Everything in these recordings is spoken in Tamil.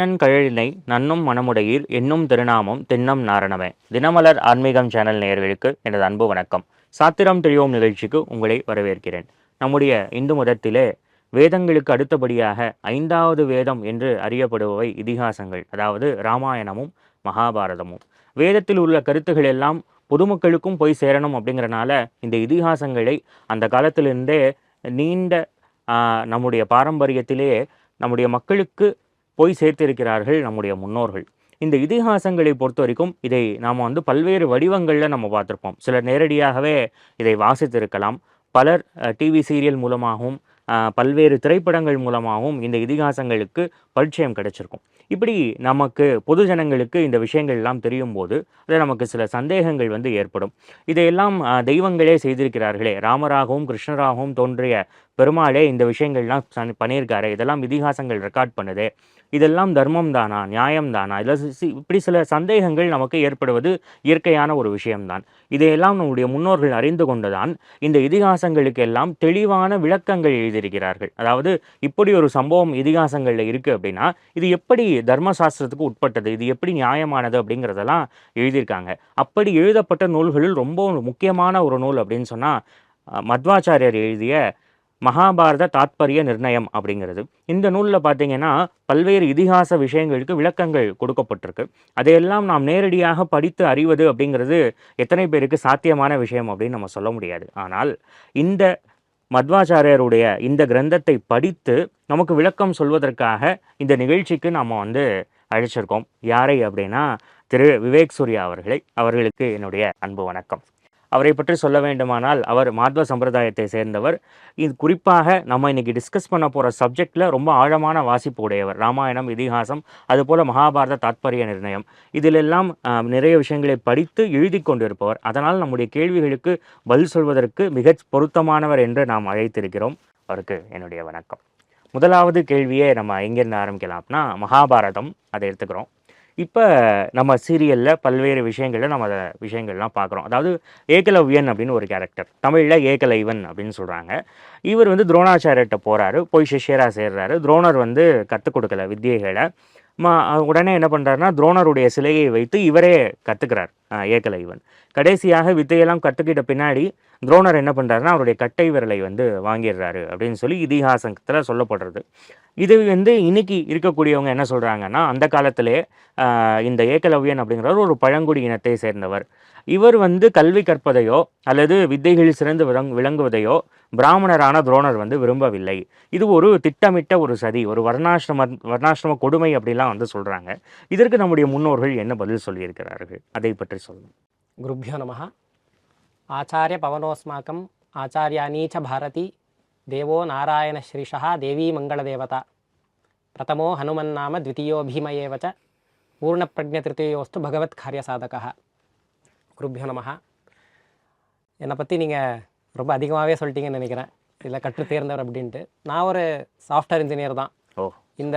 கண்ணன் கழலினை நன்னும் மனமுடையீர் என்னும் திருநாமம் தின்னம் நாரணமே. தினமலர் ஆன்மீகம் சேனல் நேயர்களுக்கு எனது அன்பு வணக்கம். சாத்திரம் தெரியும் நிகழ்ச்சிக்கு உங்களை வரவேற்கிறேன். நம்முடைய இந்து மதத்திலே வேதங்களுக்கு அடுத்தபடியாக ஐந்தாவது வேதம் என்று அறியப்படுபவை இதிகாசங்கள் அதாவது ராமாயணமும் மகாபாரதமும். வேதத்தில் உள்ள கருத்துகள் எல்லாம் பொதுமக்களுக்கும் போய் சேரணும் அப்படிங்கிறனால இந்த இதிகாசங்களை அந்த காலத்திலிருந்தே நீண்ட நம்முடைய பாரம்பரியத்திலே நம்முடைய மக்களுக்கு போய் சேர்த்திருக்கிறார்கள் நம்முடைய முன்னோர்கள். இந்த இதிகாசங்களை பொறுத்த வரைக்கும் இதை நாம் வந்து பல்வேறு வடிவங்களில் நம்ம பார்த்துருப்போம். சிலர் நேரடியாகவே இதை வாசித்திருக்கலாம். பலர் டிவி சீரியல் மூலமாகவும் பல்வேறு திரைப்படங்கள் மூலமாகவும் இந்த இதிகாசங்களுக்கு பரிச்சயம் கிடைச்சிருக்கும். இப்படி நமக்கு பொது ஜனங்களுக்கு இந்த விஷயங்கள் எல்லாம் தெரியும் போது அது நமக்கு சில சந்தேகங்கள் வந்து ஏற்படும். இதையெல்லாம் தெய்வங்களே செய்திருக்கிறார்களே. ராமராகவும் கிருஷ்ணராகவும் தோன்றிய பெருமாளே இந்த விஷயங்கள்லாம் பண்ணியிருக்காரு. இதெல்லாம் இதிகாசங்கள் ரெக்கார்ட் பண்ணுது. இதெல்லாம் தர்மம் தானா நியாயம் தானா இதில் இப்படி சில சந்தேகங்கள் நமக்கு ஏற்படுவது இயற்கையான ஒரு விஷயம்தான். இதையெல்லாம் நம்முடைய முன்னோர்கள் அறிந்து கொண்டுதான் இந்த இதிகாசங்களுக்கு எல்லாம் தெளிவான விளக்கங்கள் எழுதியிருக்கிறார்கள். அதாவது இப்படி ஒரு சம்பவம் இதிகாசங்களில் இருக்குது அப்படின்னா இது எப்படி தர்மசாஸ்திரத்துக்கு உட்பட்டது? இது எப்படி நியாயமானது அப்படிங்கிறதெல்லாம் எழுதியிருக்காங்க. அப்படி எழுதப்பட்ட நூல்களில் ரொம்ப முக்கியமான ஒரு நூல் அப்படின்னு சொன்னால் மத்வாச்சாரியர் எழுதிய மகாபாரத தாத்பரிய நிர்ணயம் அப்படிங்கிறது. இந்த நூலில் பார்த்தீங்கன்னா பல்வேறு இதிகாச விஷயங்களுக்கு விளக்கங்கள் கொடுக்கப்பட்டிருக்கு. அதையெல்லாம் நாம் நேரடியாக படித்து அறிவது அப்படிங்கிறது எத்தனை பேருக்கு சாத்தியமான விஷயம் அப்படின்னு நம்ம சொல்ல முடியாது. ஆனால் இந்த மத்வாச்சாரியருடைய இந்த கிரந்தத்தை படித்து நமக்கு விளக்கம் சொல்வதற்காக இந்த நிகழ்ச்சிக்கு நம்ம வந்து அழைச்சிருக்கோம். யாரை அப்படின்னா திரு விவேக் சூர்யா அவர்களை. அவர்களுக்கு என்னுடைய அன்பு வணக்கம். அவரை பற்றி சொல்ல வேண்டுமானால் அவர் மாத்வ சம்பிரதாயத்தை சேர்ந்தவர். இது குறிப்பாக நம்ம இன்னைக்கு டிஸ்கஸ் பண்ண போகிற சப்ஜெக்டில் ரொம்ப ஆழமான வாசிப்பு உடையவர். ராமாயணம் இதிகாசம் அதுபோல் மகாபாரத தாத்பரிய நிர்ணயம். இதிலெல்லாம் நிறைய விஷயங்களை படித்து எழுதி கொண்டிருப்பவர். அதனால் நம்முடைய கேள்விகளுக்கு பதில் சொல்வதற்கு மிகச் பொருத்தமானவர் என்று நாம் அழைத்திருக்கிறோம். அவருக்கு என்னுடைய வணக்கம். முதலாவது கேள்வியே நம்ம எங்கேருந்து ஆரம்பிக்கலாம் அப்படின்னா மகாபாரதம். அதை எடுத்துக்கிறோம். இப்போ நம்ம சீரியலில் பல்வேறு விஷயங்களில் நம்ம அதை விஷயங்கள்லாம் பார்க்குறோம் அதாவது ஏகலவ்யன் அப்படின்னு ஒரு கேரக்டர் தமிழில் ஏகலைவன் அப்படின்னு சொல்கிறாங்க இவர் வந்து துரோணாச்சாரியர்கிட்ட போகிறாரு போய் சிஷ்யராக சேர்றாரு. துரோணர் வந்து கற்றுக் கொடுக்கல வித்தியைகளை. உடனே என்ன பண்ணுறாருன்னா துரோணருடைய சிலையை வைத்து இவரே கற்றுக்கிறார் ஏகலைவன் கடைசியாக வித்தையெல்லாம் கற்றுக்கிட்ட பின்னாடி துரோணர் என்ன பண்ணுறாருன்னா அவருடைய கட்டை விரலை வந்து வாங்கிடுறாரு அப்படின்னு சொல்லி இதிகாசத்தில் சொல்லப்படுறது. இது வந்து இன்னைக்கு இருக்கக்கூடியவங்க என்ன சொல்கிறாங்கன்னா அந்த காலத்திலே இந்த ஏகலவ்யன் அப்படிங்கிறவர் ஒரு பழங்குடி இனத்தை சேர்ந்தவர். இவர் வந்து கல்வி கற்பதையோ அல்லது வித்தைகளில் சிறந்து விளங் விளங்குவதையோ பிராமணரான துரோணர் வந்து விரும்பவில்லை. இது ஒரு திட்டமிட்ட ஒரு சதி ஒரு வர்ணாசிரம வர்ணாசிரம கொடுமை அப்படிலாம் வந்து சொல்கிறாங்க இதற்கு நம்முடைய முன்னோர்கள் என்ன பதில் சொல்லியிருக்கிறார்கள்? அதை பற்றி சொல்லணும் குருப்யோ நமஹா. ஆச்சாரிய பவனோஸ்மாக்கம் ஆச்சாரியா நீச்ச பாரதி தேவோ நாராயண ஸ்ரீஷா தேவி மங்களதேவதா. பிரதமோ ஹனுமன் நாம த்விதீயோ பீம ஏவச்ச பூர்ணப்பிரஜ்ஞ திருத்தயோஸ்து பகவத் காரிய காரியசாதகா குருபியோ நமஹ. என்னை பற்றி நீங்கள் ரொம்ப அதிகமாகவே சொல்லிட்டீங்கன்னு நினைக்கிறேன். இதில் கற்று தேர்ந்தவர் அப்படின்ட்டு. நான் ஒரு சாஃப்ட்வேர் இன்ஜினியர் தான். ஓ. இந்த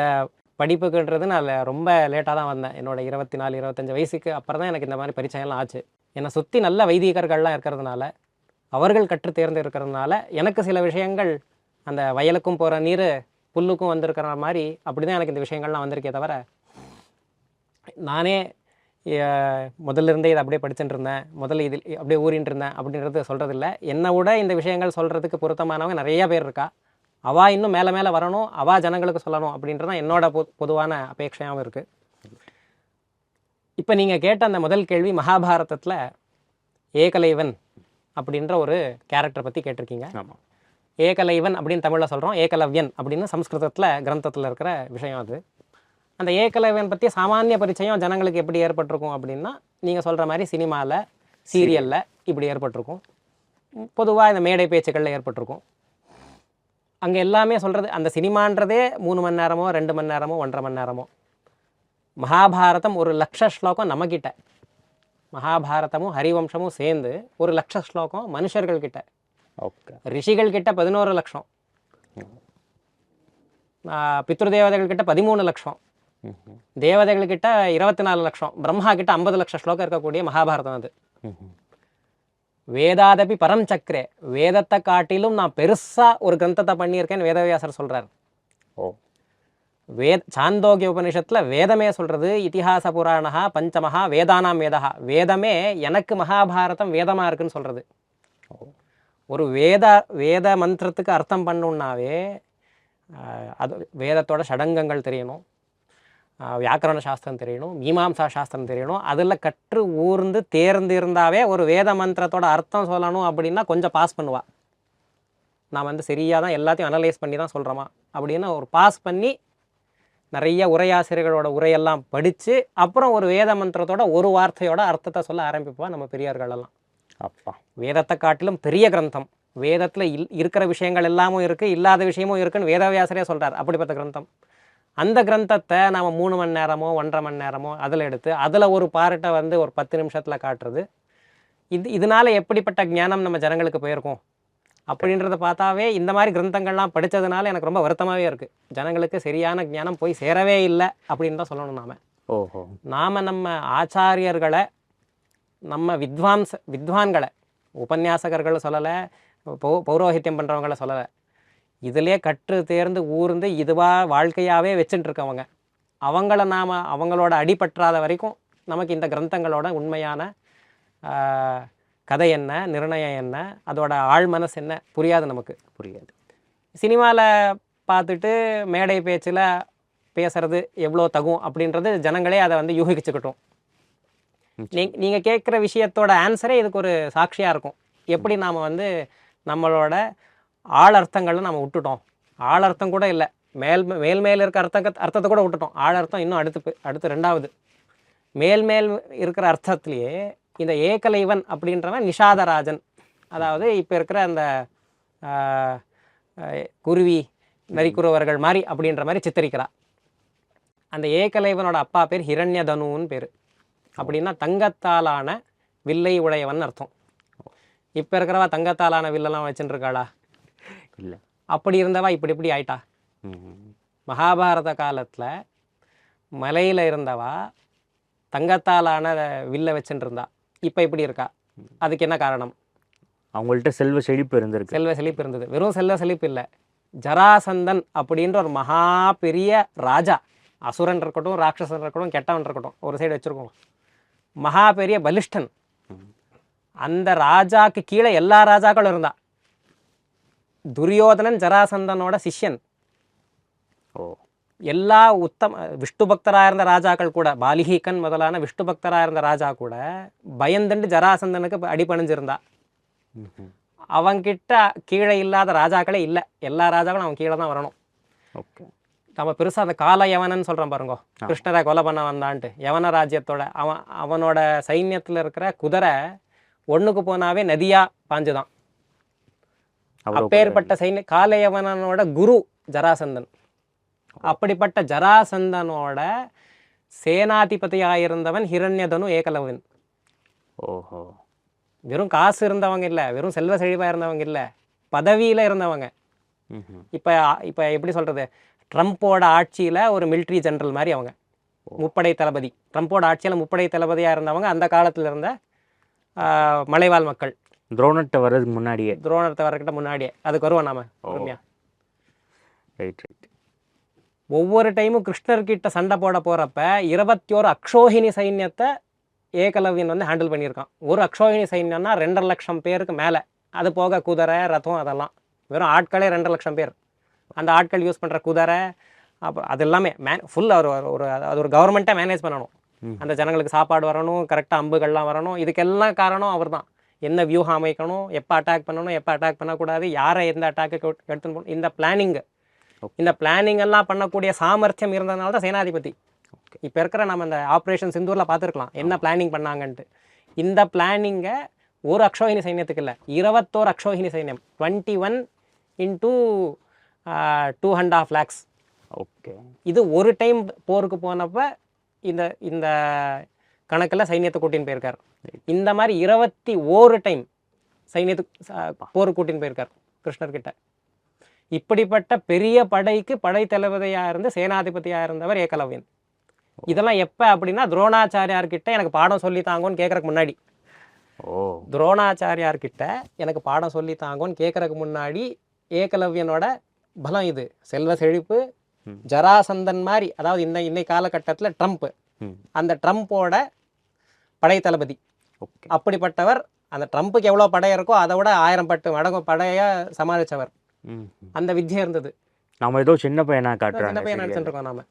படிப்புக்குன்றது நான் ரொம்ப லேட்டாக தான் வந்தேன். என்னோட இருபத்தி நாலு இருபத்தஞ்சு வயசுக்கு அப்புறம் தான் எனக்கு இந்த மாதிரி பரிச்சயம்லாம் ஆச்சு. என்னை சுற்றி நல்ல வைதிகர்கள்லாம் இருக்கிறதுனால அவர்கள் கற்று தேர்ந்து இருக்கிறதுனால எனக்கு சில விஷயங்கள் அந்த வயலுக்கும் போகிற நீர் புல்லுக்கும் வந்திருக்கிற மாதிரி அப்படி தான் எனக்கு இந்த விஷயங்கள்லாம் வந்திருக்கே தவிர நானே முதல்ல இருந்தே இதை அப்படியே படிச்சுட்டு இருந்தேன். முதல்ல இதில் அப்படியே ஊறிட்டு இருந்தேன் அப்படின்றது சொல்கிறதில்ல என்னை விட இந்த விஷயங்கள் சொல்கிறதுக்கு பொருத்தமானவங்க நிறைய பேர் இருக்கா? அவா இன்னும் மேலே மேலே வரணும் அவா ஜனங்களுக்கு சொல்லணும் அப்படின்றது தான் என்னோட பொ பொதுவான அபேட்சையாகவும் இருக்குது இப்போ நீங்கள் கேட்ட அந்த முதல் கேள்வி மகாபாரதத்தில் ஏகலைவன் அப்படின்ற ஒரு கேரக்டரை பற்றி கேட்டிருக்கீங்க. ஆமாம் ஏகலைவன் அப்படின்னு தமிழில் சொல்கிறோம் ஏகலவ்யன் அப்படின்னு சம்ஸ்கிருதத்தில் கிரந்தத்தில் இருக்கிற விஷயம் அது. அந்த ஏகலைவன் பற்றி சாமானிய பரிச்சயம் ஜனங்களுக்கு எப்படி ஏற்பட்டிருக்கும் அப்படின்னா நீங்கள் சொல்கிற மாதிரி சினிமாவில் சீரியலில் இப்படி ஏற்பட்டிருக்கும். பொதுவாக இந்த மேடை பேச்சுக்களில் ஏற்பட்டிருக்கும். அங்கே எல்லாமே சொல்கிறது அந்த சினிமான்றதே மூணு மணி நேரமோ ரெண்டு மணி நேரமோ ஒன்றரை மணி நேரமோ. மகாபாரதம் ஒரு லட்ச ஸ்லோகம் நம்மக்கிட்ட மகாபாரதமும் ஹரிவம்சமும் சேர்ந்து ஒரு லட்ச ஸ்லோகம் மனுஷர்கள் கிட்ட ஓகே. ரிஷிகள் கிட்ட பதினோரு லட்சம். பித்ருதேவதைகள் கிட்ட பதிமூணு லட்சம். தேவதைகள் கிட்ட இருபத்தி நாலு லட்சம் பிரம்மா கிட்ட ஐம்பது லட்சம் ஸ்லோகம் இருக்கக்கூடிய மகாபாரதம் அது. வேதாதபி பரம் சக்கரே வேதத்தை காட்டிலும் நான் பெருசா ஒரு கிரந்தத்தை பண்ணியிருக்கேன்னு வேதவியாசர் சொல்றார். ஓ. வேத் சாந்தோக்கிய உபனிஷத்தில் வேதமே சொல்கிறது இதிகாச புராணா பஞ்சமஹா வேதானாம் வேதா வேதமே எனக்கு மகாபாரதம் வேதமாக இருக்குன்னு சொல்கிறது ஒரு வேத வேத மந்திரத்துக்கு அர்த்தம் பண்ணணுன்னாவே ஆஹ், அது வேதத்தோட ஷடங்கங்கள் தெரியணும். வியாக்கரண சாஸ்திரம் தெரியணும் மீமாம்சா சாஸ்திரம் தெரியணும். அதில் கற்று ஊர்ந்து தேர்ந்து இருந்தாவே ஒரு வேத மந்திரத்தோட அர்த்தம் சொல்லணும் அப்படின்னா கொஞ்சம் பாஸ் பண்ணுவா. நான் வந்து சரியாக தான் எல்லாத்தையும் அனலைஸ் பண்ணி தான் சொல்கிறோமா அப்படின்னு ஒரு பாஸ் பண்ணி நிறைய உரையாசிரியர்களோட உரையெல்லாம் படித்து அப்புறம் ஒரு வேத மந்திரத்தோட ஒரு வார்த்தையோட அர்த்தத்தை சொல்ல ஆரம்பிப்பா நம்ம பெரியார்கள் எல்லாம் அப்பா. வேதத்தை காட்டிலும் பெரிய கிரந்தம். வேதத்தில் இல் இருக்கிற விஷயங்கள் எல்லாமும் இருக்குது இல்லாத விஷயமும் இருக்குன்னு வேதவியாசரே சொல்கிறார் அப்படிப்பட்ட கிரந்தம். அந்த கிரந்தத்தை நாம் மூணு மணி நேரமோ ஒன்றரை மணி நேரமோ அதில் எடுத்து அதில் ஒரு பார்ட்டை வந்து ஒரு பத்து நிமிஷத்தில் காட்டுறது. இது இதனால எப்படிப்பட்ட ஞானம் நம்ம ஜனங்களுக்கு போயிருக்கும்? அப்படின்றத பார்த்தாவே இந்த மாதிரி கிரந்தங்கள்லாம் படித்ததுனால எனக்கு ரொம்ப வருத்தமாகவே இருக்குது ஜனங்களுக்கு சரியான ஞானம் போய் சேரவே இல்லை அப்படின்னு தான் சொல்லணும் நாம. ஓஹோ. நாம் நம்ம ஆச்சாரியர்களை நம்ம வித்வான்ஸ் வித்வான்களை உபன்யாசகர்கள் சொல்லலை பௌ பௌரோஹித்யம் பண்ணுறவங்கள சொல்லலை இதிலே கற்று தேர்ந்து ஊர்ந்து இதுவாக வாழ்க்கையாகவே வச்சுட்டு இருக்கவங்க அவங்கள நாம் அவங்களோட அடிபற்றாத வரைக்கும் நமக்கு இந்த கிரந்தங்களோட உண்மையான கதை என்ன நிர்ணயம் என்ன அதோட ஆழ் மனசு என்ன புரியாது நமக்கு. புரியாது. சினிமாவில் பார்த்துட்டு மேடை பேச்சில் பேசுறது எவ்வளோ தகும் அப்படின்றது ஜனங்களே அதை வந்து யூகிச்சுக்கிட்டோம். நீ நீங்கள் கேட்குற விஷயத்தோட ஆன்சரே இதுக்கு ஒரு சாட்சியாக இருக்கும். எப்படி நாம் வந்து நம்மளோட ஆழர்த்தங்களை நம்ம விட்டுட்டோம். ஆழர்த்தம் கூட இல்லை. மேல் மேல் மேல் இருக்க அர்த்த அர்த்தத்தை கூட விட்டுட்டோம். ஆழர்த்தம் இன்னும் அடுத்து அடுத்து ரெண்டாவது. மேல் மேல் இருக்கிற அர்த்தத்திலேயே இந்த ஏகலைவன் அப்படின்றவன் நிஷாதராஜன். அதாவது இப்போ இருக்கிற அந்த குருவி நரிக்குறவர்கள் மாதிரி அப்படின்ற மாதிரி சித்தரிக்கிறா. அந்த ஏகலைவனோட அப்பா பேர் ஹிரண்யதனுன்னு பேர். அப்படின்னா தங்கத்தாலான வில்லை உடையவன் அர்த்தம். இப்போ இருக்கிறவா தங்கத்தாலான வில்லெல்லாம் வச்சுட்டுருக்காளா இல்லை. அப்படி இருந்தவா இப்படி இப்படி ஆயிட்டா? மகாபாரத காலத்தில் மலையில் இருந்தவா தங்கத்தாலான வில்லை வச்சுட்டு இருந்தா இப்போ இப்படி இருக்கா? அதுக்கு என்ன காரணம்? அவங்கள்ட்ட செல்வ செழிப்பு இருந்திருக்கு. செல்வ செழிப்பு இருந்தது. வெறும் செல்வ செழிப்பு இல்லை. ஜராசந்தன் அப்படின்ற ஒரு மகா பெரிய ராஜா. அசுரன் இருக்கட்டும் ராட்சசன் இருக்கட்டும் கெட்டவன் இருக்கட்டும். ஒரு சைடு வச்சுருக்கோம். மகா பெரிய பலிஷ்டன். அந்த ராஜாக்கு கீழே எல்லா ராஜாக்களும் இருந்தா. துரியோதனன் ஜராசந்தனோட சிஷ்யன். ஓ. எல்லா உத்தம விஷ்ணு பக்தராக இருந்த ராஜாக்கள் கூட பாலிஹீகன் முதலான விஷ்ணு பக்தராக இருந்த ராஜா கூட பயந்துண்டு ஜராசந்தனுக்கு அடிபணிஞ்சிருந்தா. ம்ஹும். அவன்கிட்ட கீழே இல்லாத ராஜாக்களே இல்லை. எல்லா ராஜாக்களும் அவன் கீழே தான் வரணும். ஓகே. நம்ம பெருசாக அந்த கால யவனன்னு சொல்கிறோம் பாருங்க கிருஷ்ணரை கொலை பண்ண வந்தான்ட்டு யவன ராஜ்யத்தோட அவன் அவனோட சைன்யத்தில் இருக்கிற குதிரை ஒண்ணுக்கு போனாவே நதியாக பாஞ்சுதான். அப்பேற்பட்ட சைன்ய காலயவனனோட குரு ஜராசந்தன். அப்படிப்பட்ட ஜராசந்தனோட சேனாதிபதியாக இருந்தவன் ஹிரண்யதனு ஏகலவன். ஓஹோ. வெறும் காசு இருந்தவங்க இல்லை வெறும் செல்வ செழிப்பாக இருந்தவங்க இல்லை பதவியில் இருந்தவங்க. இப்போ இப்போ எப்படி சொல்கிறது ட்ரம்ப்போட ஆட்சியில் ஒரு மிலிட்ரி ஜெனரல் மாதிரி அவங்க. முப்படை தளபதி. ட்ரம்ப்போட ஆட்சியில் முப்படை தளபதியாக இருந்தவங்க அந்த காலத்தில் இருந்த மலைவாழ் மக்கள். துரோணர்கிட்ட வர்றதுக்கு முன்னாடியே. துரோணத்தை வரக்கிட்ட முன்னாடியே. அதுக்கு வருவோம் நாம பொறுமையா. ரைட் ரைட் ஒவ்வொரு டைமும் கிருஷ்ணர்கிட்ட சண்டை போட போகிறப்ப இருபத்தி ஒரு அக்ஷோஹினி சைன்யத்தை ஏகலவ்யன் வந்து ஹேண்டில் பண்ணியிருக்கான். ஒரு அக்ஷோஹினி சைன்யம்னா ரெண்டரை லட்சம் பேருக்கு மேலே. அது போக குதிரை ரதம் அதெல்லாம். வெறும் ஆட்களே ரெண்டரை லட்சம் பேர். அந்த ஆட்கள் யூஸ் பண்ணுற குதிரை அப்புறம் அது எல்லாமே மே ஃபுல் அவர் ஒரு- ஒரு அது ஒரு கவர்மெண்ட்டை மேனேஜ் பண்ணணும். அந்த ஜனங்களுக்கு சாப்பாடு வரணும் கரெக்டாக அம்புகள்லாம் வரணும். இதுக்கெல்லாம் காரணம் அவர் தான் என்ன வியூகம் அமைக்கணும் எப்போ அட்டாக் பண்ணணும் எப்போ அட்டாக் பண்ணக்கூடாது யாரை எந்த அட்டாக்கு எடுத்துன்னு போகணும் இந்த பிளானிங் இந்த பிளானிங் எல்லாம் பண்ணக்கூடிய சாமர்த்தியம் இருந்ததுனால தான் சேனாதிபதி. இப்போ இருக்கிற நம்ம இந்த ஆப்ரேஷன் சிந்தூரில் பார்த்துருக்கலாம் என்ன பிளானிங் பண்ணாங்கன்ட்டு. இந்த பிளானிங்கை ஒரு அக்ஷோஹினி சைன்யத்துக்கு இல்லை இருபத்தோரு அக்ஷோஹினி சைன்யம் twenty one into two and half lakhs okay இது ஒரு டைம் போருக்கு போனப்ப இந்த இந்த கணக்கில் சைன்யத்தை கூட்டின்னு போயிருக்கார். இந்த மாதிரி இருபத்தி ஓரு டைம் சைன்யத்துக்கு போருக்கு கூட்டின்னு போயிருக்கார் கிருஷ்ணர்கிட்ட. இப்படிப்பட்ட பெரிய படைக்கு படை தளபதியாக இருந்து சேனாதிபதியாக இருந்தவர் ஏகலவ்யன். இதெல்லாம் எப்போ அப்படின்னா துரோணாச்சாரியார்கிட்ட எனக்கு பாடம் சொல்லி தாங்கன்னு கேட்கறதுக்கு முன்னாடி. ஓ. துரோணாச்சாரியார்கிட்ட எனக்கு பாடம் சொல்லி தாங்கன்னு கேட்கறதுக்கு முன்னாடி ஏகலவ்யனோட பலம் இது. செல்வ செழிப்பு. ஜராசந்தன் மாதிரி அதாவது இந்த இன்னை காலகட்டத்தில் ட்ரம்ப். அந்த ட்ரம்ப்போட படை தளபதி. அப்படிப்பட்டவர் அந்த ட்ரம்ப்புக்கு எவ்வளோ படை இருக்கோ அதை விட ஆயிரம் பட்டு மடங்கு படையை சமாளித்தவர் அந்த வித்தியை இருந்தது. நம்ம ஏதோ சின்ன பையனா சின்ன காட்டுறாங்க பையன் இருக்கோம் நாம.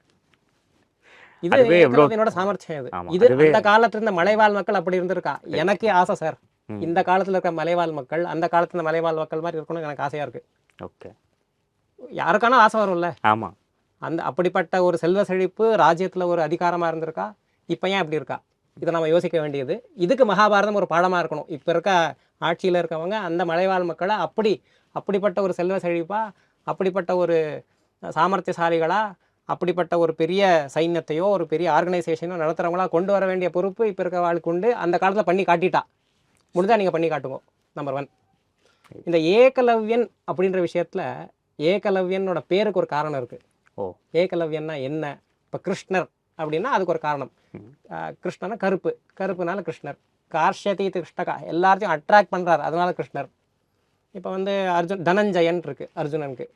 இது ஏகலவ்யனோட சாமர்த்தியம் இது இது அந்த காலத்துல இருந்த மலைவாழ் மக்கள் அப்படி இருந்திருக்கா? எனக்கே ஆசை சார். இந்த காலத்துல இருக்கிற மலைவாழ் மக்கள் அந்த காலத்துல இருந்த மலைவாழ் மக்கள் மாதிரி இருக்கணும்னு எனக்கு ஆசையா இருக்கு. ஓகே. யாருக்கான ஆசை வரும்ல? ஆமா. அந்த அப்படிப்பட்ட ஒரு செல்வ செழிப்பு ராஜ்யத்துல ஒரு அதிகாரமா இருந்திருக்கா? இப்போ ஏன் இப்படி இருக்கா? இதை நம்ம யோசிக்க வேண்டியது. இதுக்கு மகாபாரதம் ஒரு பாடமா இருக்கணும். இப்போ இருக்க ஆட்சியில இருக்கவங்க அந்த மலைவாழ் மக்களை அப்படி அப்படிப்பட்ட ஒரு செல்வ செழிப்பா அப்படிப்பட்ட ஒரு சாமர்த்தியசாலிகளா அப்படிப்பட்ட ஒரு பெரிய சைன்யத்தையோ ஒரு பெரிய ஆர்கனைசேஷனோ நடத்துறவங்களா கொண்டு வர வேண்டிய பொறுப்பு இப்போ இருக்க வாழ்க்கை உண்டு. அந்த காலத்துல பண்ணி காட்டிட்டா. முடிஞ்சா நீங்க பண்ணி காட்டுங்க. நம்பர் ஒன் இந்த ஏகலவ்யன் அப்படின்ற விஷயத்துல ஏகலவ்யனோட பேருக்கு ஒரு காரணம் இருக்கு. ஓ. ஏகலவ்யன்னா என்ன? இப்போ கிருஷ்ணர் அப்படின்னா அதுக்கு ஒரு காரணம். கிருஷ்ணனா கருப்பு. கருப்புனால கிருஷ்ணர். கார்ஷதி கிருஷ்ணகா. எல்லாத்தையும் அட்ராக்ட் பண்ணுறார் அதனால கிருஷ்ணர். இப்போ வந்து அர்ஜுன் தனஞ்சயன் இருக்கு அர்ஜுனனுக்கு.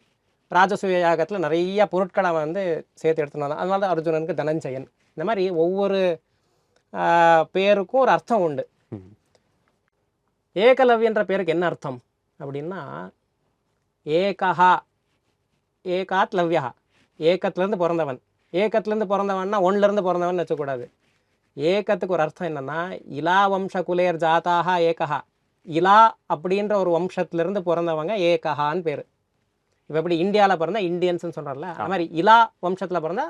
ராஜசூய யாகத்தில் நிறைய பொருட்களை அவன் வந்து சேர்த்து எடுத்துட்டு அதனால தான் அர்ஜுனனுக்கு தனஞ்சயன். இந்த மாதிரி ஒவ்வொரு பேருக்கும் ஒரு அர்த்தம் உண்டு. ஏகலவ்யன்ற பேருக்கு என்ன அர்த்தம்? அப்படின்னா ஏகஹா ஏகாத் லவ்யா ஏக்கத்துலேருந்து பிறந்தவன். ஏக்கத்துலேருந்து பிறந்தவன்னா ஒன்லேருந்து பிறந்தவன் வச்சக்கூடாது. ஏக்கத்துக்கு ஒரு அர்த்தம் என்னென்னா இலா வம்ச குலேர் ஜாதாக ஏகஹா. இலா அப்படின்ற ஒரு வம்சத்திலிருந்து பிறந்தவங்க ஏகஹான்னு பேர். இப்போ எப்படி இந்தியாவில் பிறந்தா இந்தியன்ஸ்னு சொல்கிறார்ல அது மாதிரி இலா வம்சத்தில் பிறந்தா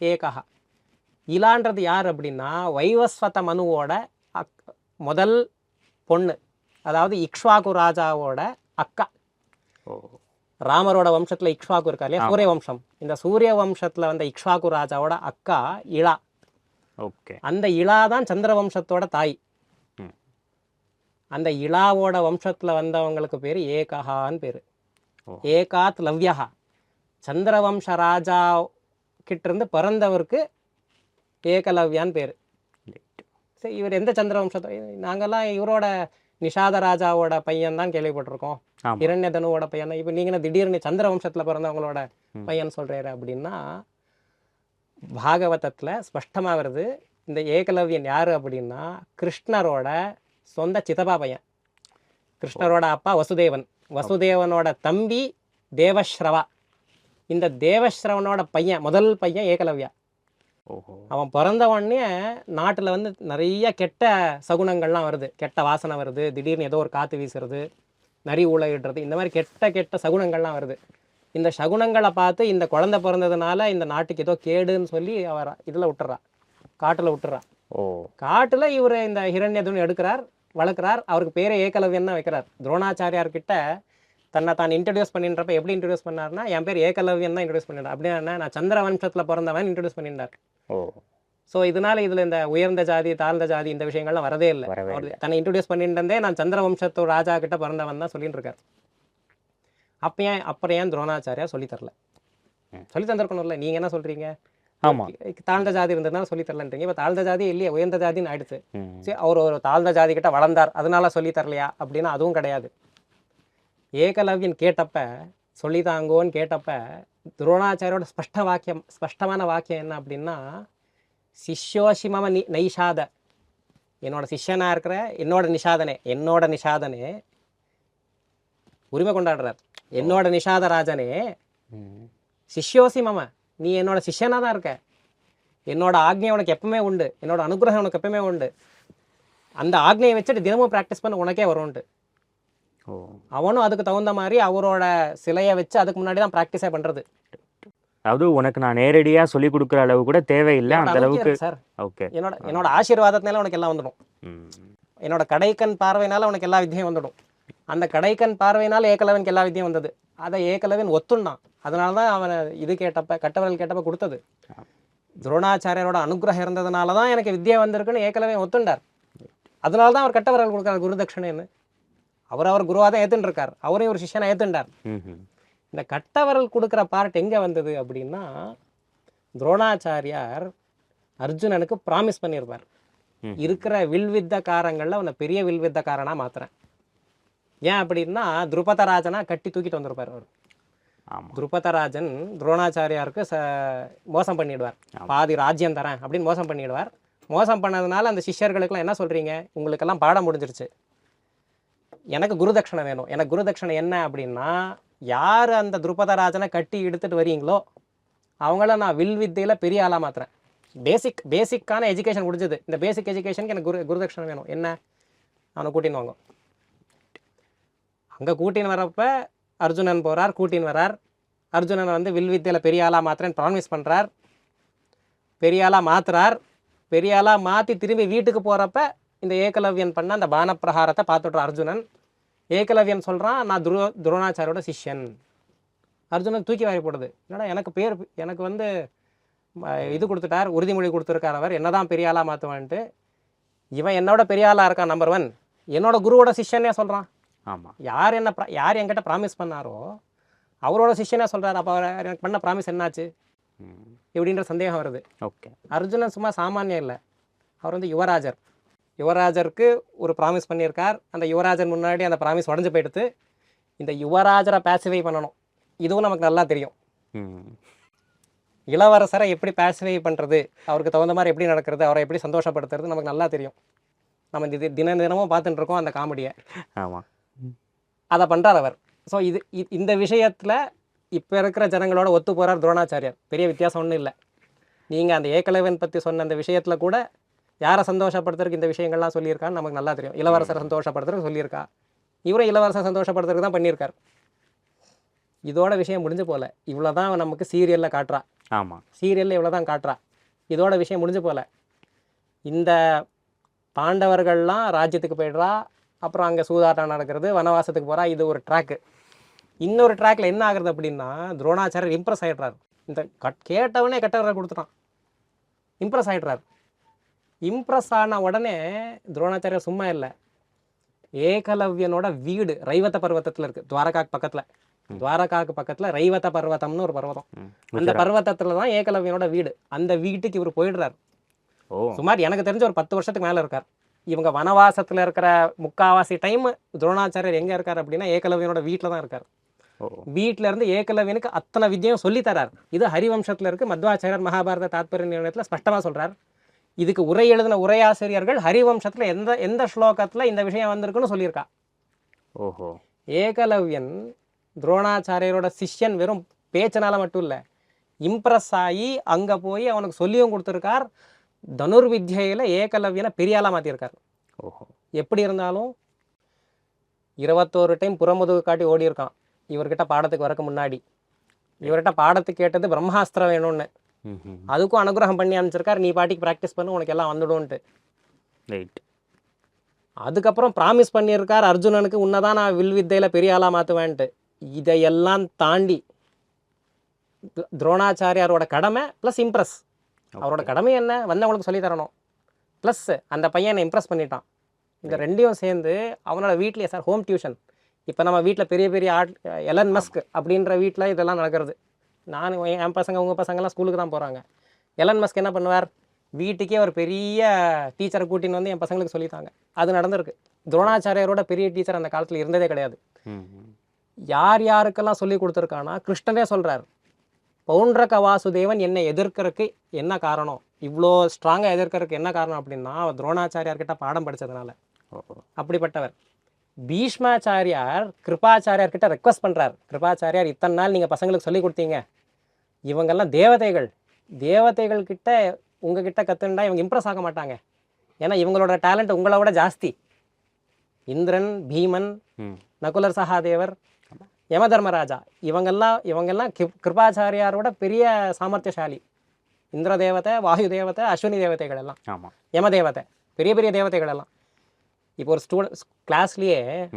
ஏகஹா. இலான்றது யார் அப்படின்னா வைவஸ்வத மனுவோட அக் முதல் பொண்ணு அதாவது இக்ஷ்வாகு ராஜாவோட அக்கா. ஓ. ராமரோட வம்சத்துல இக்ஷ்வாகு இருக்கா இல்லையா. சூரிய வம்சம். இந்த சூரிய வம்சத்துல வந்த இக்ஷ்வாகு ராஜாவோட அக்கா இளா. ஓகே. அந்த இளா தான் சந்திர வம்சத்தோட தாய். அந்த இளாவோட வம்சத்துல வந்தவங்களுக்கு பேரு ஏகஹான்னு பேரு. ஏகாத் லவ்யா சந்திரவம்ச ராஜா கிட்ட இருந்து பிறந்தவருக்கு ஏகலவ்யான்னு பேரு. சரி இவர் எந்த சந்திரவம்சத்தை நாங்கெல்லாம் இவரோட நிஷாத ராஜாவோட பையன் தான் கேள்விப்பட்டிருக்கோம். ஆமா. இரண்யதனுவோட பையன். இப்போ நீங்க திடீர்னு சந்திர வம்சத்துல பிறந்தவங்களோட. பையன் சொல்றாரு அப்படின்னா பாகவதத்துல ஸ்பஷ்டமா வருது இந்த ஏகலவ்யன் யாரு அப்படின்னா கிருஷ்ணரோட சொந்த சித்தப்பா பையன். கிருஷ்ணரோட அப்பா வசுதேவன். வசுதேவனோட தம்பி தேவஸ்ரவா. இந்த தேவஸ்ரவனோட பையன் முதல் பையன் ஏகலவ்யா. அவன் பிறந்த உடனே நாட்டில் வந்து நிறைய கெட்ட சகுனங்கள்லாம் வருது. கெட்ட வாசனை வருது திடீர்னு ஏதோ ஒரு காற்று வீசுறது. நரி ஊழையிடுறது இந்த மாதிரி கெட்ட கெட்ட சகுனங்கள்லாம் வருது. இந்த சகுனங்களை பார்த்து இந்த குழந்தை பிறந்ததுனால இந்த நாட்டுக்கு ஏதோ கேடுன்னு சொல்லி அவர் இதில் விட்டுறா. காட்டில் விட்டுறா. ஓ. காட்டில் இவர் இந்த ஹிரண்யதுன்னு எடுக்கிறார் வளர்க்குறார். அவருக்கு பேரே ஏகலவ்யன் தான் வைக்கிறார். துரோணாச்சாரியார் கிட்ட தன்னை தான் இன்ட்ரடியூஸ் பண்ணின்றப்ப எப்படி இன்ட்ரடியூஸ் பண்ணார்னா என் பேர் ஏகலவ்யன் தான் இன்ட்ரடியூஸ் பண்ணிட்டார். அப்படின்னா? நான் சந்திர வம்சத்தில் பிறந்தவன் இன்ட்ரடியூஸ் பண்ணிட்டார் ஓ. ஸோ இதனால இதுல இந்த உயர்ந்த ஜாதி தாழ்ந்த ஜாதி இந்த விஷயங்கள்லாம் வரதே இல்லை. அவர் தன்னை இன்ட்ரடியூஸ் பண்ணிட்டு நான் சந்திர வம்சத்து ராஜா கிட்ட பிறந்தவன் தான் சொல்லிட்டு இருக்கார். அப்ப ஏன் அப்புறம் ஏன் துரோணாச்சாரியா சொல்லி தரல. சொல்லி தந்திருக்கணும்ல. நீங்க என்ன சொல்றீங்க? ஆமா. தாழ்ந்த ஜாதி இருந்ததுனால சொல்லி தரலன்றீங்க. இப்போ தாழ்ந்த ஜாதி இல்லையா உயர்ந்த ஜாதின்னு ஆயிடுச்சு. சரி அவர் ஒரு தாழ்ந்த ஜாதி கிட்ட வளர்ந்தார். அதனால சொல்லி தரலையா? அப்படின்னா அதுவும் கிடையாது. ஏகலவ்யன் கேட்டப்ப சொல்லிதாங்கோன்னு கேட்டப்ப துரோணாச்சாரியோட ஸ்பஷ்ட வாக்கியம் ஸ்பஷ்டமான வாக்கியம் என்ன அப்படின்னா சிஷ்யோஷி மம நி நைஷாத. என்னோட சிஷ்யனா இருக்கிற என்னோட நிஷாதனே என்னோட நிஷாதனே உரிமை கொண்டாடுறார். என்னோட நிஷாத ராஜனே சிஷ்யோசி மம நீ என்னோட சிஷ்யனா தான் இருக்க. என்னோட ஆக்ஞை உனக்கு எப்பவுமே உண்டு. என்னோட அனுகிரகம் உனக்கு எப்பவுமே உண்டு. அந்த ஆக்ஞையை வச்சுட்டு தினமும் ப்ராக்டிஸ் பண்ண உனக்கே வரும்ட்டு ஓ. அவனும் அதுக்கு தகுந்த மாதிரி அவரோட சிலையை வச்சு அதுக்கு முன்னாடி தான் ப்ராக்டிஸே பண்றது. அதாவது உனக்கு நான் நேரடியா சொல்லி கொடுக்குற அளவு கூட தேவையில்லை அந்த அளவுக்கு சார். ஓகே. என்னோட என்னோட ஆசீர்வாதத்தினால உனக்கு எல்லாம் வந்துடும். என்னோட கடைக்கண் பார்வையினால உனக்கு எல்லா வித்தியும் வந்துடும். அந்த கடைக்கண் பார்வையினால ஏகலவனுக்கு எல்லா வித்தியும் வந்தது. அதை ஏகலவன் ஒத்துண்டான் அதனால தான் அவனை இது கேட்டப்ப கட்டவர்கள் கேட்டப்ப கொடுத்தது. துரோணாச்சாரியரோட அனுகிரகம் இருந்ததுனால தான் எனக்கு வித்யா வந்திருக்குன்னு ஏகலவன் ஒத்துண்டார். அதனால தான் அவர் கட்டவர்கள் கொடுக்குறார் குரு தட்சிணைன்னு அவர் அவர் குருவாக தான் ஏத்துன்னு இருக்கார். அவரையும் ஒரு சிஷ்யனை ம் இந்த கட்டவரல் கொடுக்குற பார்ட் எங்கே வந்தது அப்படின்னா துரோணாச்சாரியார் அர்ஜுனனுக்கு ப்ராமிஸ் பண்ணியிருப்பார். இருக்கிற வில்வித்தக்காரங்களில் அவனை பெரிய வில்வித்தக்காரனா மாத்துறேன். ஏன் அப்படின்னா துருபதராஜனா கட்டி தூக்கிட்டு வந்திருப்பார் அவர். துருபதராஜன் துரோணாச்சாரியாருக்கு ச மோசம் பண்ணிடுவார். பாதி ராஜ்யம் தரேன் அப்படின்னு மோசம் பண்ணிடுவார். மோசம் பண்ணதுனால அந்த சிஷ்யர்களுக்கெல்லாம் என்ன சொல்கிறீங்க உங்களுக்கெல்லாம் பாடம் முடிஞ்சிருச்சு. எனக்கு குருதட்சணை வேணும். எனக்கு குருதட்சணை என்ன அப்படின்னா யார் அந்த துருபதராஜனை கட்டி எடுத்துகிட்டு வரீங்களோ அவங்கள நான் வில் வித்தையில் பெரிய ஆளாக மாற்றுறேன் பேசிக் பேசிக்கான எஜுகேஷன் முடிஞ்சது. இந்த பேசிக் எஜுகேஷனுக்கு எனக்கு குரு குருதட்சணம் வேணும். என்ன? அவனை கூட்டின்னு வாங்க. அங்கே கூட்டின்னு வரப்ப அர்ஜுனன் போகிறார் கூட்டின்னு வரார் அர்ஜுனன் வந்து வில் வித்தையில் பெரிய ஆளாக மாற்றுறேன் ப்ராமிஸ் பண்ணுறார் பெரிய ஆளாக மாற்றுறார் பெரிய ஆளாக மாற்றி திரும்பி வீட்டுக்கு போகிறப்ப இந்த ஏகலவ்யன் பண்ண அந்த பானப்பிரகாரத்தை பார்த்துட்றான் அர்ஜுனன். ஏகலவ்யன் சொல்கிறான் நான் துரோ துரோணாச்சாரியோட சிஷ்யன். அர்ஜுனன் தூக்கி வாரி போடுது. என்னடா எனக்கு பேர் எனக்கு வந்து இது கொடுத்துட்டார் உறுதிமொழி கொடுத்துருக்கார் அவர் என்னதான் பெரிய ஆளாக மாற்றுவான்ட்டு இவன் என்னோட பெரிய ஆளாக இருக்கான் நம்பர் ஒன் என்னோட குருவோட சிஷ்யனே சொல்கிறான் ஆமா. யார் என்ன யார் என்கிட்ட ப்ராமிஸ் பண்ணாரோ அவரோட சிஷ்யனே சொல்கிறார் அப்போ அவர் எனக்கு பண்ண ப்ராமிஸ் என்னாச்சு? இப்படின்ற சந்தேகம் வருது. ஓகே. அர்ஜுனன் சும்மா சாமானியம் இல்லை. அவர் வந்து யுவராஜர். யுவராஜருக்கு ஒரு ப்ராமிஸ் பண்ணியிருக்கார். அந்த யுவராஜர் முன்னாடி அந்த ப்ராமிஸ் உடஞ்சு போயிடுத்து இந்த யுவராஜரை பேசிஃபை பண்ணணும். இதுவும் நமக்கு நல்லா தெரியும். இளவரசரை எப்படி பேசிஃபை பண்ணுறது அவருக்கு தகுந்த மாதிரி எப்படி நடக்கிறது அவரை எப்படி சந்தோஷப்படுத்துறது நமக்கு நல்லா தெரியும். நம்ம இது தின தினமும் பார்த்துட்டு இருக்கோம் அந்த காமெடியை ஆமா. அதை பண்ணுறார் அவர். ஸோ இது இந்த விஷயத்தில் இப்போ இருக்கிற ஜனங்களோட ஒத்து போகிறார் துரோணாச்சாரியார். பெரிய வித்தியாசம் ஒன்றும் இல்லை. நீங்கள் அந்த ஏகலவன் பற்றி சொன்ன அந்த விஷயத்தில் கூட யாரை சந்தோஷப்படுத்துறதுக்கு இந்த விஷயங்கள்லாம் சொல்லியிருக்கான்னு நமக்கு நல்லா தெரியும். இளவரசரை சந்தோஷப்படுத்துறதுக்கு சொல்லியிருக்கா. இவரும் இளவரசரை சந்தோஷப்படுத்துறதுக்கு தான் பண்ணியிருக்கார். இதோட விஷயம் முடிஞ்சு போல. இவ்வளோ தான் நமக்கு சீரியலில் காட்டுறா. ஆமா. சீரியலில் இவ்வளோ தான் காட்டுறா. இதோட விஷயம் முடிஞ்சு போல. இந்த பாண்டவர்கள்லாம் ராஜ்யத்துக்கு போயிடுறா. அப்புறம் அங்கே சூதாட்டம் நடக்கிறது வனவாசத்துக்கு போகிறா இது ஒரு ட்ராக்கு இன்னொரு ட்ராக்ல என்ன ஆகுறது அப்படின்னா துரோணாச்சாரியர் இம்ப்ரெஸ் ஆகிடுறாரு இந்த கட் கேட்டவனே கெட்டவரை கொடுத்துட்டான். இம்ப்ரெஸ் ஆகிடுறாரு இம்ப்ரெஸ் ஆன உடனே துரோணாச்சாரியர் சும்மா இல்லை. ஏகலவ்யனோட வீடு ரைவத பர்வத்தத்தில் இருக்குது துவாரகாக்கு பக்கத்தில். துவாரகாக்கு பக்கத்தில் ரைவத பர்வதம்னு ஒரு பர்வதம். அந்த பர்வத்தத்துல தான் ஏகலவ்யனோட வீடு. அந்த வீட்டுக்கு இவர் போயிடுறாரு. சுமார் எனக்கு தெரிஞ்ச ஒரு பத்து வருஷத்துக்கு மேல இருக்கார். இவங்க வனவாசத்துல இருக்கிற முக்காவாசி டைம் துரோணாச்சாரியர் எங்க இருக்கார் அப்படின்னா ஏகலவ்யனோட வீட்டில் தான் இருக்கார். ஓ. வீட்ல இருந்து ஏகலவ்யனுக்கு அத்தனை வித்தியும் சொல்லி தரார். இது ஹரிவம்சத்துல இருக்கு. மத்வாச்சாரியர் மகாபாரத தாத்பரிய நிலையத்தில் ஸ்பஷ்டமா சொல்றார். இதுக்கு உரை எழுதின உரையாசிரியர்கள் ஹரிவம்சத்துல எந்த எந்த ஸ்லோகத்துல இந்த விஷயம் வந்திருக்குன்னு சொல்லியிருக்கா. ஓஹோ. ஏகலவ்யன் துரோணாச்சாரியரோட சிஷ்யன் வெறும் பேச்சினால மட்டும் இல்லை இம்ப்ரெஸ் ஆகி அங்கே போய் அவனுக்கு சொல்லியும் கொடுத்துருக்கார். தனுர்வித்யில ஏகலவ்யனை பெரிய ஆளாக மாற்றிருக்கார் ஓஹோ. எப்படி இருந்தாலும் இருபத்தோரு டைம் புறமுதுகு காட்டி ஓடி இருக்கான் இவர்கிட்ட பாடத்துக்கு வரக்கு முன்னாடி. இவர்கிட்ட பாடத்துக்கு கேட்டது பிரம்மாஸ்திரம் வேணும்னு. அதுக்கும் அனுகிரகம் பண்ணி அனுப்பிச்சிருக்கார். நீ பாட்டிக்கு ப்ராக்டிஸ் பண்ணு உனக்கு எல்லாம் வந்துடும்ன்ட்டு. ரைட் அதுக்கப்புறம் ப்ராமிஸ் பண்ணியிருக்கார் அர்ஜுனனுக்கு உன்னதான் நான் வில் வித்தையில் பெரிய ஆளாக மாற்றுவேன்ட்டு இதையெல்லாம் தாண்டி துரோணாச்சாரியாரோட கடமை ப்ளஸ் இம்ப்ரெஸ் அவரோட கடமை என்ன? வந்தவங்களுக்கு சொல்லி தரணும். ப்ளஸ் அந்த பையனை இம்ப்ரெஸ் பண்ணிட்டான். இந்த ரெண்டையும் சேர்ந்து அவனோட வீட்லயே சார் ஹோம் டியூஷன் இப்போ நம்ம வீட்டில் பெரிய பெரிய ஆட் எலன் மஸ்க் அப்படின்ற வீட்டில் இதெல்லாம் நடக்கிறது. நான் என் பசங்க உங்கள் பசங்கெல்லாம் ஸ்கூலுக்கு தான் போகிறாங்க எலன் மஸ்க் என்ன பண்ணுவார்? வீட்டுக்கே ஒரு பெரிய டீச்சரை கூட்டின்னு வந்து என் பசங்களுக்கு சொல்லித்தாங்க. அது நடந்திருக்கு. துரோணாச்சாரியரோட பெரிய டீச்சர் அந்த காலத்தில் இருந்ததே கிடையாது. யார் யாருக்கெல்லாம் சொல்லி கொடுத்துருக்கானா கிருஷ்ணனே சொல்றார். பவுண்டரக வாசுதேவன் என்னை எதிர்க்கறதுக்கு என்ன காரணம்? இவ்வளோ ஸ்ட்ராங்காக எதிர்க்கறதுக்கு என்ன காரணம் அப்படின்னா அவர் துரோணாச்சாரியார்கிட்ட பாடம் படிச்சதுனால. ஓஹோ. அப்படிப்பட்டவர். பீஷ்மாச்சாரியார் கிருபாச்சாரியார் கிட்ட ரெக்வஸ்ட் பண்றார். கிருபாச்சாரியார் இத்தனை நாள் நீங்க பசங்களுக்கு சொல்லி கொடுத்தீங்க. இவங்கெல்லாம் தேவதைகள். தேவதைகள் கிட்ட உங்ககிட்ட கத்துண்டா இவங்க இம்ப்ரெஸ் ஆக மாட்டாங்க. ஏன்னா இவங்களோட டேலண்ட் உங்களை விட ஜாஸ்தி. இந்திரன் பீமன் நகுலர் சகாதேவர் யமதர்மராஜா. இவங்கெல்லாம் இவங்கெல்லாம் கிப்- கிருபாச்சாரியாரோட பெரிய சாமர்த்தியசாலி. இந்திர தேவதை வாயு தேவதை அஸ்வினி தேவதைகள் எல்லாம். ஆமாம் யம தேவதை பெரிய பெரிய தேவதைகள் எல்லாம். இப்போ ஒரு ஸ்டூடெண்ட் கிளாஸ்லேயே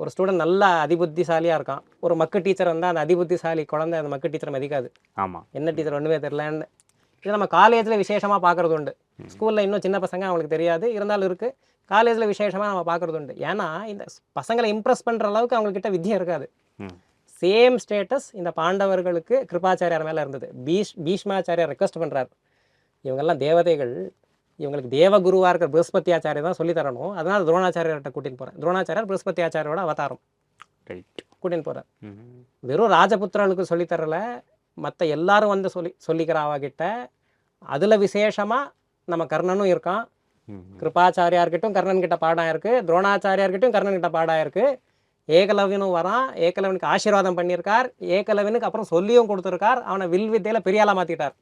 ஒரு ஸ்டூடெண்ட் நல்லா அதிபுத்திசாலியாக இருக்கான். ஒரு மக்கு டீச்சர் வந்தால் அந்த அதிபுத்திசாலி குழந்தை அந்த மக்கு டீச்சரை மதிக்காது. ஆமாம் என்ன டீச்சர் ஒன்றுமே தெரிலன்னு இது நம்ம காலேஜில் விசேஷமாக பார்க்குறது உண்டு. ஸ்கூலில் இன்னும் சின்ன பசங்க அவங்களுக்கு தெரியாது. இருந்தாலும் இருக்குது காலேஜில் விசேஷமாக நம்ம பார்க்குறது உண்டு. ஏன்னா இந்த பசங்களை இம்ப்ரெஸ் பண்ணுற அளவுக்கு அவங்கக்கிட்ட வித்தியை இருக்காது. சேம் ஸ்டேட்டஸ் இந்த பாண்டவர்களுக்கு கிருபாச்சாரியார் மேலே இருந்தது. பீஷ் பீஷ்மாச்சாரியார் ரெக்வஸ்ட் பண்ணுறாரு இவங்கெல்லாம் தேவதைகள். இவங்களுக்கு தேவகுருவாக இருக்கிற பிருகஸ்பதி ஆச்சாரியர் தான் சொல்லி தரணும். அதனால துரோணாச்சாரியர்கிட்ட கூட்டின்னு போகிறேன் துரோணாச்சாரியார் பிருகஸ்பதி ஆச்சாரியோட அவதாரம். ரைட் கூட்டின்னு போகிறார் ம். வெறும் ராஜபுத்திரனுக்கு சொல்லித் தரல. மற்ற எல்லாரும் வந்து சொல்லி சொல்லிக்கிறா அவகிட்ட அதில் விசேஷமாக நம்ம கர்ணனும் இருக்கான். கிருபாச்சாரியார்கிட்டும் கர்ணன் கிட்ட பாடம் இருக்கு. துரோணாச்சாரியார்கிட்டும் கர்ணன் கிட்ட பாடம் இருக்கு. ஏகலவனும் வரான். ஏகலவனுக்கு ஆசீர்வாதம் பண்ணியிருக்கார். ஏகலவனுக்கு அப்புறம் சொல்லியும் கொடுத்துருக்கார். அவனை வில் வித்தையில பெரிய ஆளா மாத்திட்டார்.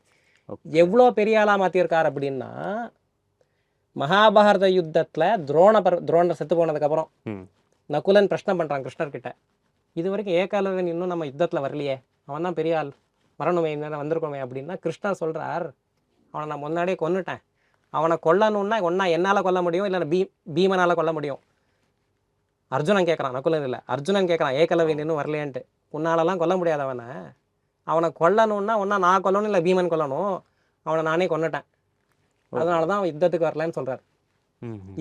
Okay. எவ்வளோ பெரிய ஆளா மாத்திருக்கார் அப்படின்னா மகாபாரத யுத்தத்துல துரோண பர் துரோணர் செத்து போனதுக்கு அப்புறம் ம். நகுலன் பிரச்சனை பண்றான் கிருஷ்ணர் கிட்ட இது வரைக்கும் ஏகலவன் இன்னும் நம்ம யுத்தத்துல வரலையே. அவன் தான் பெரிய ஆள். வரணுமே என்ன வந்திருக்கோமே அப்படின்னா கிருஷ்ணர் சொல்றார். அவனை நான் முன்னாடியே கொன்னுட்டேன். அவனை கொல்லணும்னா ஒன்றா என்னால் கொல்ல முடியும் இல்லை பீ பீமனால் கொல்ல முடியும்? அர்ஜுனன் கேட்குறான் நகுலன் இல்லை. அர்ஜுனன் கேட்குறான் ஏகலவன் இன்னும் வரலையேன்ட்டு. உன்னாலலாம் கொல்ல முடியாது அவனை. அவனை கொல்லணும்னா ஒன்றா நான் கொல்லணும் இல்லை பீமன் கொல்லணும்? அவனை நானே கொன்னுட்டேன். அதனால தான் அவன் யுத்தத்துக்கு வரலன்னு சொல்கிறார்.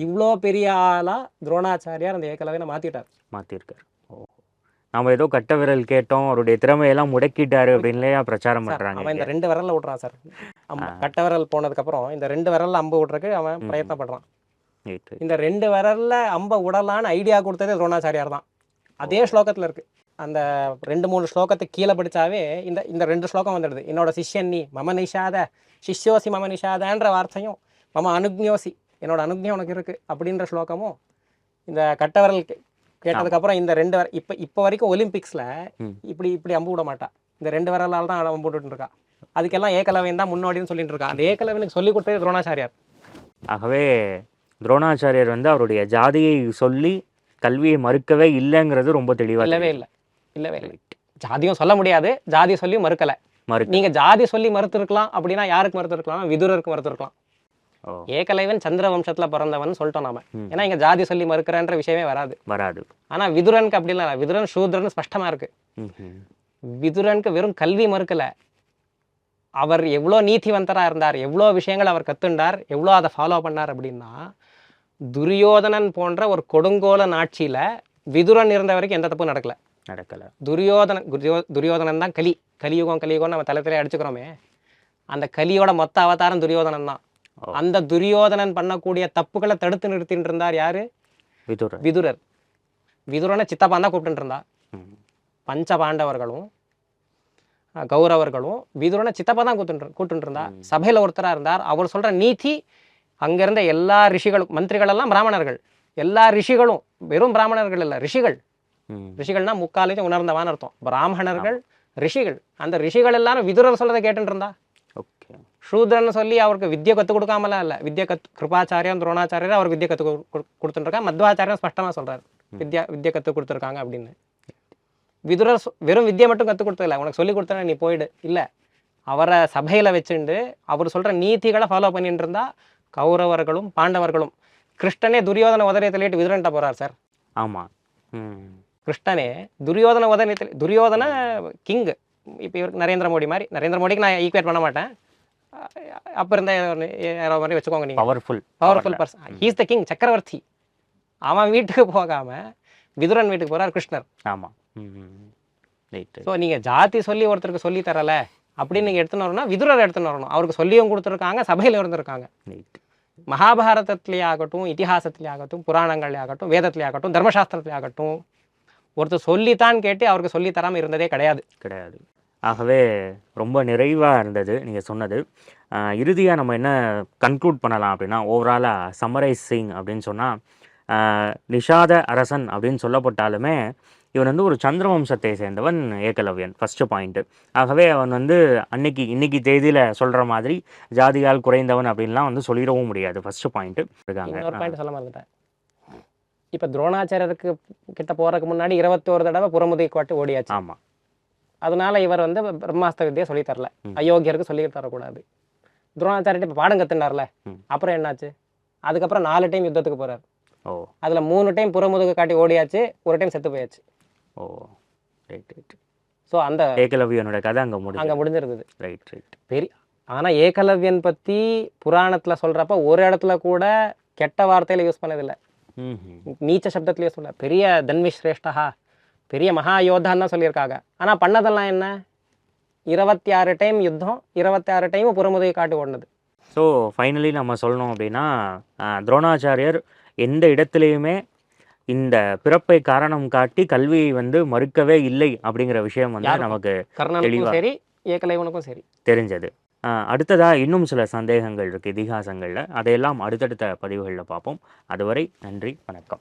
இவ்வளோ பெரிய ஆளாக துரோணாச்சாரியார் அந்த ஏகலவனை மாற்றிட்டார் மாத்திருக்காரு ஓ நாம ஏதோ கட்ட விரல் கேட்டோம் அவருடைய திறமையெல்லாம் முடக்கிட்டாரு அப்படின்லயா பிரச்சாரம் சார் பண்றாங்க அவன் இந்த. ரெண்டு விரல்ல விட்றான் சார். கட்ட விரல் போனதுக்கப்புறம் இந்த ரெண்டு விரல்ல அம்பு விட்றதுக்கு அவன் ம். பிரயத்தனப்படுறான் Right, right. இந்த ரெண்டு விரல்ல அம்ப விடலான்னு ஐடியா கொடுத்ததே துரோணாச்சாரியார் தான் அதே ஸ்லோகத்துல இருக்கு அந்த ரெண்டு மூணு ஸ்லோகத்தை கீழே படிச்சாவே இந்த இந்த ரெண்டு ஸ்லோகம் வந்துடுது. என்னோட சிஷ்யன் நீ மம நிஷாத சிஷ்யோசி மம நிஷாதன்ற வார்த்தையும் மம அனுக்ஞோசி என்னோட அனுக்ஞம் உனக்கு இருக்கு அப்படின்ற ஸ்லோகமும் இந்த கட்டவரல் கேட்டதுக்கப்புறம் இந்த ரெண்டு வர இப்போ இப்போ வரைக்கும் ஒலிம்பிக்ஸ்ல. இப்படி இப்படி அம்பு விட மாட்டா. இந்த ரெண்டு விரலால் தான் அம்பு விட்டுட்டு இருக்கா. அதுக்கெல்லாம் ஏகலவன் தான் முன்னோடின்னு சொல்லிட்டு இருக்கா. அந்த ஏகலவனுக்கு சொல்லி கொடுத்தது துரோணாச்சாரியார். ஆகவே துரோணாச்சாரியர் வந்து அவருடைய ஜாதியை சொல்லி கல்வியை மறுக்கவே இல்லைங்கிறது ரொம்ப தெளிவா இல்லவே தெரியுது. இல்லை இல்லவே இல்லை. ஜாதியும் சொல்ல முடியாது. ஜாதி சொல்லி மறுக்கல. மறுக்க நீங்க ஜாதி சொல்லி மறுத்திருக்கலாம் அப்படின்னா யாருக்கு மறுத்திருக்கலாம்? விதுரருக்கு மறுத்திருக்கலாம். ஏகலைவன் சந்திர வம்சத்துல பிறந்தவன் சொல்லிட்டோம் நாம. ஏன்னா இங்க ஜாதி சொல்லி மறுக்கிறன்ற விஷயமே வராது. வராது. ஆனா விதுரனுக்கு அப்படி இல்லை. விதுரன் சூத்ரன் ஸ்பஷ்டமா இருக்கு. விதுரனுக்கு வெறும் கல்வி மறுக்கல. அவர் எவ்வளோ நீதிவந்தரா இருந்தார் எவ்வளோ விஷயங்கள் அவர் கத்துண்டார் எவ்வளோ அதை ஃபாலோ பண்ணார் அப்படின்னா துரியோதனன் போன்ற ஒரு கொடுங்கோலன் ஆட்சியில விதுரன் இருந்த வரைக்கும் எந்த தப்பும் நடக்கல. நடக்கல. துரியோதனன் துரியோ- துரியோதனன் தான் கலி. கலியுகம் கலியுகம் நம்ம தலைத்திலே அடிச்சுக்கிறோமே. அந்த கலியோட மொத்த அவதாரம் துரியோதனன் தான். அந்த துரியோதனன் பண்ணக்கூடிய தப்புகளை தடுத்து நிறுத்திட்டு இருந்தார் யாரு? விதுர விதுரர். விதுரனை சித்தப்பான் தான் கூப்பிட்டு இருந்தா ம். பஞ்ச பாண்டவர்களும் கௌரவர்களும் விதுரனை சித்தப்பா தான் இருந்தா ம். சபையில ஒருத்தரா இருந்தார். அவர் சொல்ற நீதி அங்க இருந்த எல்லா ரிஷிகளும் மந்திரிகள் எல்லாம் பிராமணர்கள். எல்லா ரிஷிகளும் வெறும் பிராமணர்கள் இல்ல ரிஷிகள். ரிஷிகள்னா முக்காலையும் உணர்ந்தவான்னு அர்த்தம். பிராமணர்கள் ரிஷிகள் அந்த ரிஷிகள் எல்லாரும் விதுரர் சொல்றதை கேட்டுட்டு இருந்தா ஓகே. சூத்ரன்னு சொல்லி அவருக்கு வித்யை கற்றுக் கொடுக்காமலாம் இல்லை? வித்யை கத் கிருபாச்சாரியம் துரோணாச்சாரியர் அவருக்கு வித்யை கற்றுக் கொடுத்துருக்கா மத்வாச்சாரியம் ஸ்பஷ்டமாக சொல்றாரு. வித்யா வித்யை கற்றுக் கொடுத்துருக்காங்க அப்படின்னு. விதுரர் வெறும் வித்யை மட்டும் கற்றுக் கொடுத்ததில்ல. உனக்கு சொல்லி கொடுத்தா நீ போயிடு. இல்லை. அவரை சபையில் வச்சுண்டு அவர் சொல்கிற நீதிகளை ஃபாலோ பண்ணிட்டு இருந்தா கௌரவர்களும் பாண்டவர்களும் கிருஷ்ணனே துரியோதன உதறிய தள்ளிட்டு விதுரன்ட்ட போறார் சார். ஆமா. ம். கிருஷ்ணனே துரியோதன உதயத்தில் துரியோதன கிங் இப்போ இவருக்கு நரேந்திர மோடி மாதிரி நரேந்திர மோடிக்கு நான் ஈக்குவேட் பண்ண மாட்டேன். அப்போ இருந்த யாரோ மாதிரி வச்சுக்கோங்க நீங்கள் powerful powerful person he's the king சக்கரவர்த்தி. அவன் வீட்டுக்கு போகாம விதுரன் வீட்டுக்கு போறார் கிருஷ்ணர். ஆமா. ம் ரைட் ஸோ நீங்கள் ஜாதி சொல்லி ஒருத்தருக்கு சொல்லி தரல அப்படின்னு நீங்கள் எடுத்துன்னு வரணும்னா விதுரர் எடுத்துன்னு வரணும். அவருக்கு சொல்லியும் கொடுத்துருக்காங்க சபையில் இருந்திருக்காங்க. மகாபாரதத்திலே ஆகட்டும் இதிகாசத்திலே ஆகட்டும் புராணங்களே ஆகட்டும் வேதத்திலே ஆகட்டும் தர்மசாஸ்திரத்திலே ஆகட்டும் ஒருத்தர் சொல்லித்தான் கேட்டு அவருக்கு சொல்லி தராமல் இருந்ததே கிடையாது. கிடையாது. ஆகவே ரொம்ப நிறைவாக இருந்தது நீங்கள் சொன்னது. இறுதியாக நம்ம என்ன கன்க்ளூட் பண்ணலாம் அப்படின்னா ஓவராலாக சம்மரைசிங் அப்படின்னு சொன்னால் நிஷாத அரசன் அப்படின்னு சொல்லப்பட்டாலுமே இவன் வந்து ஒரு சந்திரவம்சத்தை சேர்ந்தவன் ஏகலவ்யன் ஃபர்ஸ்ட் பாயிண்ட்டு ஆகவே அவன் வந்து அன்னைக்கு இன்னைக்கு தேதியில் சொல்கிற மாதிரி ஜாதியால் குறைந்தவன் அப்படின்லாம் வந்து சொல்லிடவும் முடியாது ஃபர்ஸ்ட் பாயிண்ட்டு இருக்காங்க. இப்போ துரோணாச்சாரியருக்கு கிட்ட போறதுக்கு முன்னாடி இருபத்தோரு தடவை புறமுதை காட்டு ஓடியாச்சு. ஆமாம் அதனால இவர் வந்து பிரம்மாஸ்திர வித்தியை சொல்லி தரல. அயோக்கியருக்கு சொல்லி தரக்கூடாது. துரோணாச்சாரிட்ட இப்போ பாடம் கத்துனார்ல. அப்புறம் என்னாச்சு? அதுக்கப்புறம் நாலு டைம் யுத்தத்துக்கு போறாரு. ஓ. அதுல மூணு டைம் புறமுதுகு காட்டி ஓடியாச்சு ஒரு டைம் செத்து போயாச்சு. ஓ. ரைட் ரைட் ஸோ அந்த ஏகலவ்யனோட கதை அங்கே முடிஞ்சு அங்க முடிஞ்சிருந்தது. ரைட் ரைட் பெரிய ஆனா ஏகலவ்யன் பத்தி புராணத்துல சொல்றப்ப ஒரு இடத்துல கூட கெட்ட வார்த்தையில யூஸ் பண்ணதில்லை. நீச்ச சப்தத்துல யூஸ் பண்ண பெரிய தன்வி சிரேஷ்டா பெரிய மகா யோதான்னு தான் சொல்லியிருக்காங்க. ஆனா பண்ணதெல்லாம் என்ன? இருபத்தி ஆறு டைம் யுத்தம் இருபத்தி ஆறு டைம் புறமுதுகை காட்டு ஓடினது. ஸோ ஃபைனலி நம்ம சொல்லணும் அப்படின்னா துரோணாச்சாரியர் எந்த இடத்துலையுமே இந்த பிறப்பை காரணம் காட்டி கல்வியை வந்து மறுக்கவே இல்லை அப்படிங்கிற விஷயம் வந்து. நமக்கு. சரி ஏகலைவனுக்கும் சரி. தெரிஞ்சது. அடுத்ததாக இன்னும் சில சந்தேகங்கள் இருக்குது இதிகாசங்களில். அதையெல்லாம் அடுத்தடுத்த பதிவுகளில் பார்ப்போம். அதுவரை நன்றி வணக்கம்.